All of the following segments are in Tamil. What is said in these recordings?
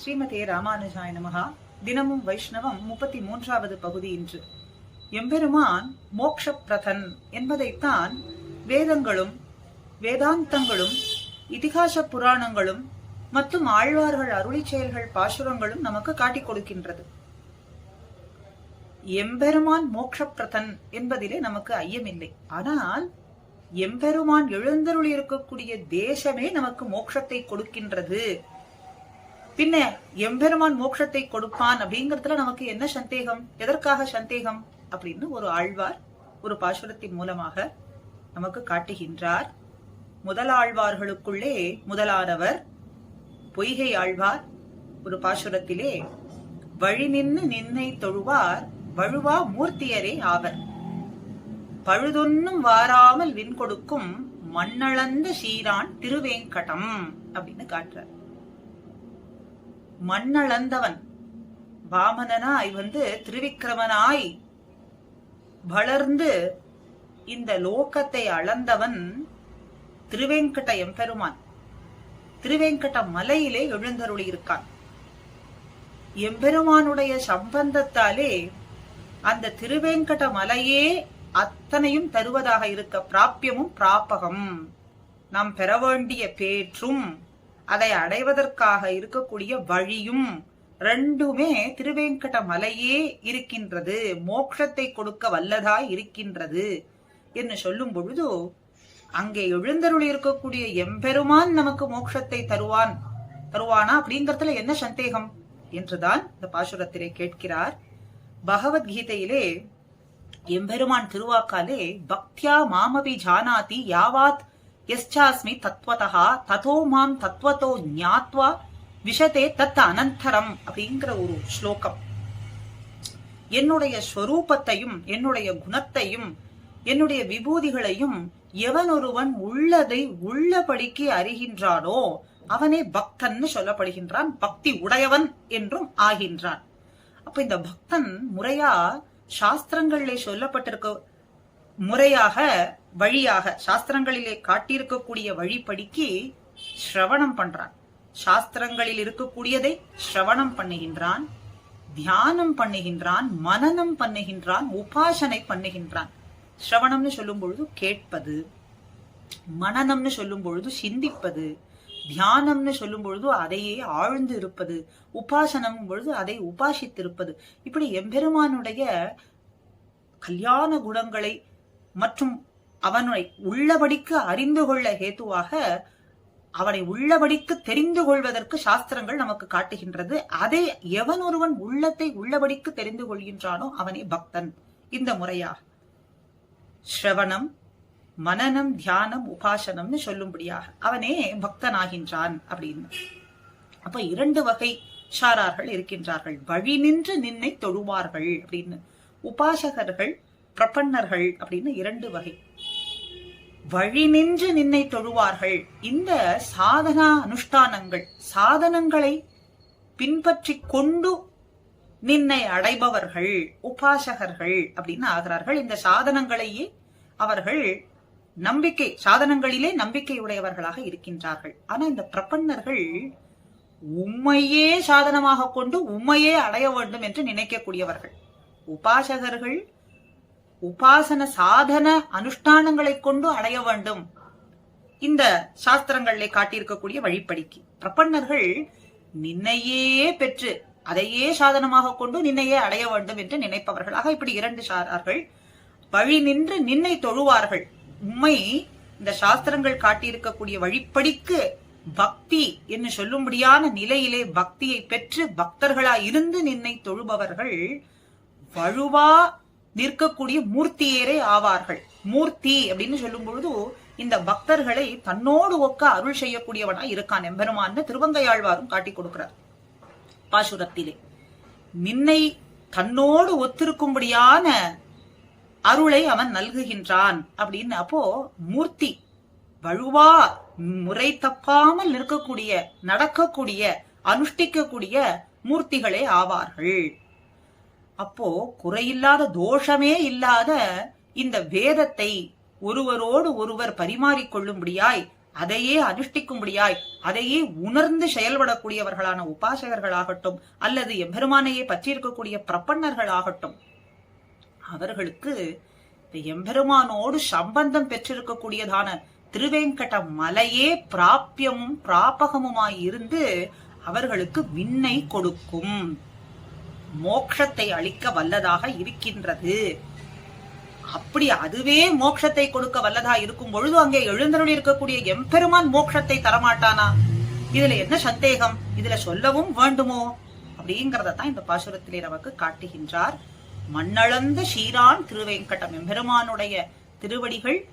ஸ்ரீமதே ராமானுஜாய நமகா தினமும் வைஷ்ணவம் முப்பத்தி மூன்றாவது பகுதி இன்று. எம்பெருமான் மோக்ஷ பிரதன் என்பதைத்தான் வேதங்களும் வேதாந்தங்களும் இதிகாச புராணங்களும் மற்றும் ஆழ்வார்கள் அருளி செயல்கள் பாசுரங்களும் நமக்கு காட்டிக் கொடுக்கின்றது. எம்பெருமான் மோக்ஷ பிரதன் என்பதிலே நமக்கு ஐயமில்லை. ஆனால் எம்பெருமான் எழுந்தருள் இருக்கக்கூடிய தேசமே நமக்கு மோட்சத்தை கொடுக்கின்றது. பின்ன எம்பெருமான் மோட்சத்தை கொடுப்பான் அப்படிங்கறதுல நமக்கு என்ன சந்தேகம்? எதற்காக சந்தேகம்? அப்படின்னு ஒரு ஆழ்வார் ஒரு பாசுரத்தின் மூலமாக நமக்கு காட்டுகின்றார். முதலாழ்வார்களுக்குள்ளே முதலானவர் பொய்கை ஆழ்வார். ஒரு பாசுரத்திலே வழி நின்று நின்னை தொழுவார் வழுவா மூர்த்தியரே ஆவர். பழுதொன்னும் வாராமல் வின் கொடுக்கும் மண்ணளந்த சீரான் திருவேங்கடம் அப்படின்னு காட்டுறார். மண்ணளந்தவன். வாமனனாய் வந்து திருவிக்கிரமனாய் வளர்ந்து இந்த லோகத்தை அளந்தவன் திருவேங்கட எம்பெருமான் திருவேங்கட மலையிலே எழுந்தருளி இருக்கான் எம்பெருமானுடைய சம்பந்தத்தாலே அந்த திருவேங்கட மலையே அத்தனையும் தருவதாக இருக்க பிராப்பியமும் பிராப்பகம் நாம் பெற வேண்டிய பேற்றும் அதை அடைவதற்காக இருக்கக்கூடிய வழியும் ரெண்டுமே திருவேங்கட மலையே இருக்கின்றது. மோட்சத்தை கொடுக்க வல்லதாய் இருக்கின்றது என்று சொல்லும் பொழுது அங்கே எழுந்தருள் இருக்கக்கூடிய எம்பெருமான் நமக்கு மோட்சத்தை தருவான். தருவானா அப்படிங்கறதுல என்ன சந்தேகம்? என்றுதான் இந்த பாசுரத்திலே கேட்கிறார். பகவத்கீதையிலே எம்பெருமான் திருவாக்காலே பக்தியா மாமபி ஜானாதி யாவாத் எஸ்சாஸ்மி தத்வதா ததோ மாம் தத்வதோ ஞாத்வா விஷதே தத் அனந்தரம் அப்படிங்கிற ஒரு ஸ்லோகம் என்னுடைய ஸ்வரூபத்தையும் என்னுடைய குணத்தையும் என்னுடைய விபூதிகளையும் எவன் ஒருவன் உள்ளதை உள்ளபடிக்கு அறிகின்றானோ அவனே பக்தன் சொல்லப்படுகின்றான் பக்தி உடையவன் என்றும் ஆகின்றான். அப்ப இந்த பக்தன் முறையா சாஸ்திரங்களில் சொல்லப்பட்டிருக்க முறையாக வழியாக சாஸ்திரங்களிலே காட்டியிருக்கக்கூடிய வழிப்படிக்கு ஸ்ரவணம் பண்றான். சாஸ்திரங்களில் இருக்கக்கூடியதை ஸ்ரவணம் பண்ணுகின்றான் தியானம் பண்ணுகின்றான் மனனம் பண்ணுகின்றான் உபாசனை பண்ணுகின்றான். ஸ்ரவணம்னு சொல்லும் பொழுது கேட்பது மனநம்னு சொல்லும் பொழுது சிந்திப்பது தியானம்னு சொல்லும் பொழுது அதையே ஆழ்ந்து இருப்பது உபாசனம் பொழுது அதை உபாசித்திருப்பது. இப்படி எம்பெருமானுடைய கல்யாண குணங்களை மற்றும் அவனை உள்ளபடிக்கு அறிந்து கொள்ள ஹேத்துவாக அவனை உள்ளபடிக்கு தெரிந்து கொள்வதற்கு சாஸ்திரங்கள் நமக்கு காட்டுகின்றது. அதை எவன் ஒருவன் உள்ளத்தை உள்ளபடிக்கு தெரிந்து கொள்கின்றானோ அவனே பக்தன். இந்த முறையாக. ஸ்ரவணம் மனநம் தியானம் உபாசனம்னு சொல்லும்படியாக அவனே பக்தனாகின்றான் அப்படின்னு. அப்ப இரண்டு வகை சாரார்கள் இருக்கின்றார்கள். வழி நின்று நின்னை தொழுவார்கள் அப்படின்னு. உபாசகர்கள் பிரபன்னர்கள் அப்படின்னு இரண்டு வகை. வழி நின்று நின்னை தொழுவார்கள். இந்த சாதனா அனுஷ்டானங்கள் சாதனங்களை பின்பற்றி கொண்டு நின்னை அடைபவர்கள் உபாசகர்கள் அப்படின்னு ஆகிறார்கள். இந்த சாதனங்களையே அவர்கள் நம்பிக்கை சாதனங்களிலே நம்பிக்கை உடையவர்களாக இருக்கின்றார்கள். ஆனா இந்த பிரபன்னர்கள் உண்மையே சாதனமாக கொண்டு உண்மையே அடைய வேண்டும் என்று நினைக்கக்கூடியவர்கள். உபாசகர்கள் உபாசன சாதன அனுஷ்டானங்களை கொண்டு அடைய வேண்டும். இந்த சாஸ்திரங்களிலே காட்டியிருக்கக்கூடிய வழிப்படிக்கு. பிரபன்னர்கள் நின்னையே பெற்று அதையே சாதனமாக கொண்டு நின்னையே அடைய வேண்டும் என்று நினைப்பவர்களாக இப்படி இரண்டு சாரார்கள் வழி நின்று நின்னை தொழுவார்கள். உண்மை இந்த சாஸ்திரங்கள் காட்டியிருக்கக்கூடிய வழிப்படிக்கு பக்தி என்று சொல்லும்படியான நிலையிலே பக்தியை பெற்று பக்தர்களா இருந்து நின்னை தொழுபவர்கள் வழுவா நிற்கக்கூடிய மூர்த்தியரே ஆவார்கள். மூர்த்தி அப்படின்னு சொல்லும் பொழுது இந்த பக்தர்களை தன்னோடு ஒக்க அருள் செய்யக்கூடியவனா இருக்கான் எம்பெருமான்னு திருவங்கையாழ்வாரும் காட்டி கொடுக்கிறார். பாசுரத்திலே. நின்னை தன்னோடு ஒத்திருக்கும்படியான அருளை அவன் நல்குகின்றான் அப்படின்னு அப்போ மூர்த்தி வழுவா முறை தப்பாமல் நிற்கக்கூடிய நடக்கக்கூடிய அனுஷ்டிக்கக்கூடிய மூர்த்திகளே ஆவார்கள். அப்போ குறையில்லாத தோஷமே இல்லாத இந்த வேதத்தை ஒருவரோடு ஒருவர் பரிமாறிக்கொள்ளும்படியாய் அதையே அனுஷ்டிக்கும்படியாய் அதையே உணர்ந்து செயல்படக்கூடியவர்களான உபாசகர்களாகட்டும் அல்லது எம்பெருமானையே பற்றியிருக்கக்கூடிய பிரபன்னர்களாகட்டும் அவர்களுக்கு எம்பெருமானோடு சம்பந்தம் பெற்றிருக்கக்கூடியதான திருவேங்கட மலையே பிராபியமும் பிராபகமுமாய் இருந்து அவர்களுக்கு விண்ணை கொடுக்கும். மோக்ஷத்தை அளிக்க வல்லதாக இருக்கின்றது. அப்படி அதுவே மோட்சத்தை கொடுக்க வல்லதா இருக்கும் பொழுது அங்கே எழுந்தருள் இருக்கக்கூடிய எம்பெருமான் மோட்சத்தை தரமாட்டானா? இதுல என்ன சந்தேகம்? இதுல சொல்லவும் வேண்டுமோ? அப்படிங்கறத தான் இந்த பாசுரத்திலே நமக்கு காட்டுகின்றார். மண்ணளந்த ஷீரான் திருவேங்கடம் எம்பெருமானுடைய திருவடிகள்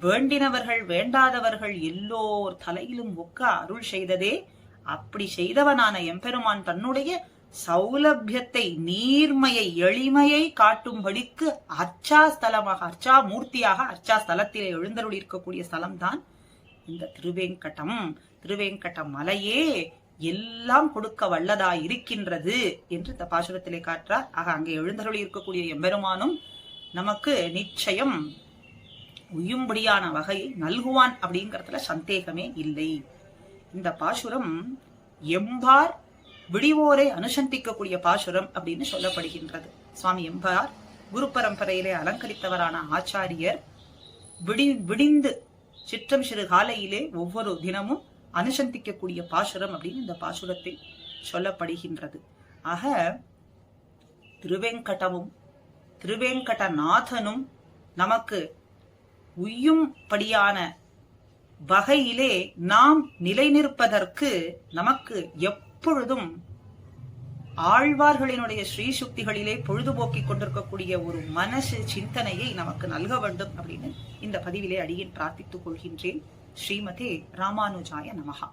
வேண்டினவர்கள் வேண்டாதவர்கள் எல்லோர் தலையிலும் ஒக்க அருள் செய்ததே. அப்படி செய்தவனான எம்பெருமான் தன்னுடைய சௌலபியத்தை நீர்மையை எளிமையை காட்டும்படிக்கு அர்ச்சா ஸ்தலமாக அர்ச்சா மூர்த்தியாக அர்ச்சா ஸ்தலத்திலே எழுந்தருள் இருக்கக்கூடிய ஸ்தலம்தான் இந்த திருவேங்கடம். திருவேங்கட மலையே எல்லாம் கொடுக்க வல்லதா இருக்கின்றது என்று இந்த பாசுரத்திலே காட்டுறார். ஆக அங்கே எழுந்தருளி இருக்கக்கூடிய எம்பெருமானும் நமக்கு நிச்சயம் உயும்படியான வகையை நல்குவான் அப்படிங்கறதுல சந்தேகமே இல்லை. இந்த பாசுரம் எம்பார் விடிவோரை அனுசந்திக்கக்கூடிய பாசுரம் அப்படின்னு சொல்லப்படுகின்றது. சுவாமி எம்பார் குரு பரம்பரையிலே அலங்கரித்தவரான ஆச்சாரியர் விடி விடிந்து சிற்றம் சிறு காலையிலே ஒவ்வொரு தினமும் அனுசந்திக்கக்கூடிய பாசுரம் அப்படின்னு இந்த பாசுரத்தில் சொல்லப்படுகின்றது. ஆக திருவேங்கடமும் திருவேங்கடநாதனும் நமக்கு உய்யும்படியான வகையிலே நாம் நிலைநிற்பதற்கு நமக்கு எப்பொழுதும் ஆழ்வார்களினுடைய ஸ்ரீசுக்திகளிலே பொழுதுபோக்கிக் கொண்டிருக்கக்கூடிய ஒரு மனசு சிந்தனையை நமக்கு நல்க வேண்டும் அப்படின்னு இந்த பதிவிலே அடியின் பிரார்த்தித்துக் கொள்கின்றேன். ஸ்ரீமதே ராமானுஜாய நமகா